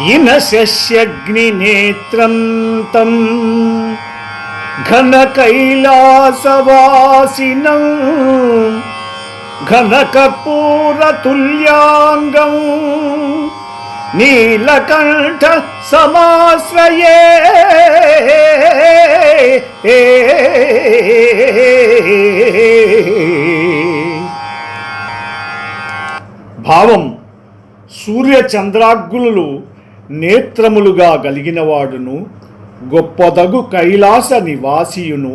ఇనశస్యగ్నినేత్రం తం ఘన కైలాసవాసినం ఘన కర్పూరతుల్యాంగం నీలకంఠ సమాశ్రయే. భావం సూర్య చంద్రాగ్గులు నేత్రములుగా గలిగినవాడును గొప్పదగు కైలాస నివాసియును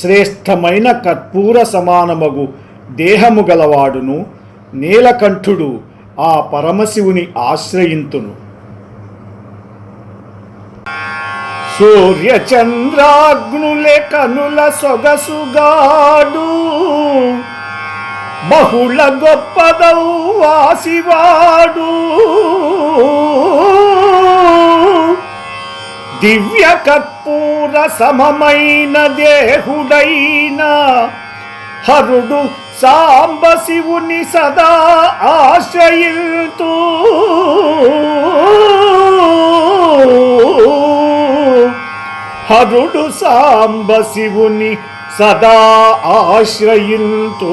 శ్రేష్టమైన కర్పూర సమానమగు దేహము గలవాడును నీలకంఠుడు ఆ పరమశివుని ఆశ్రయింతును. సూర్యచంద్రాగ్నులే కనుల సొగసుగాడు బహుళ గొప్పదౌ వాసివాడు దివ్య కర్పూర సమమైన దేహుడైన హరుడు సాంబ శివుని సదా ఆశ్రయిల్తూ హరుడు సాంబ శివుని సదా ఆశ్రయింతో.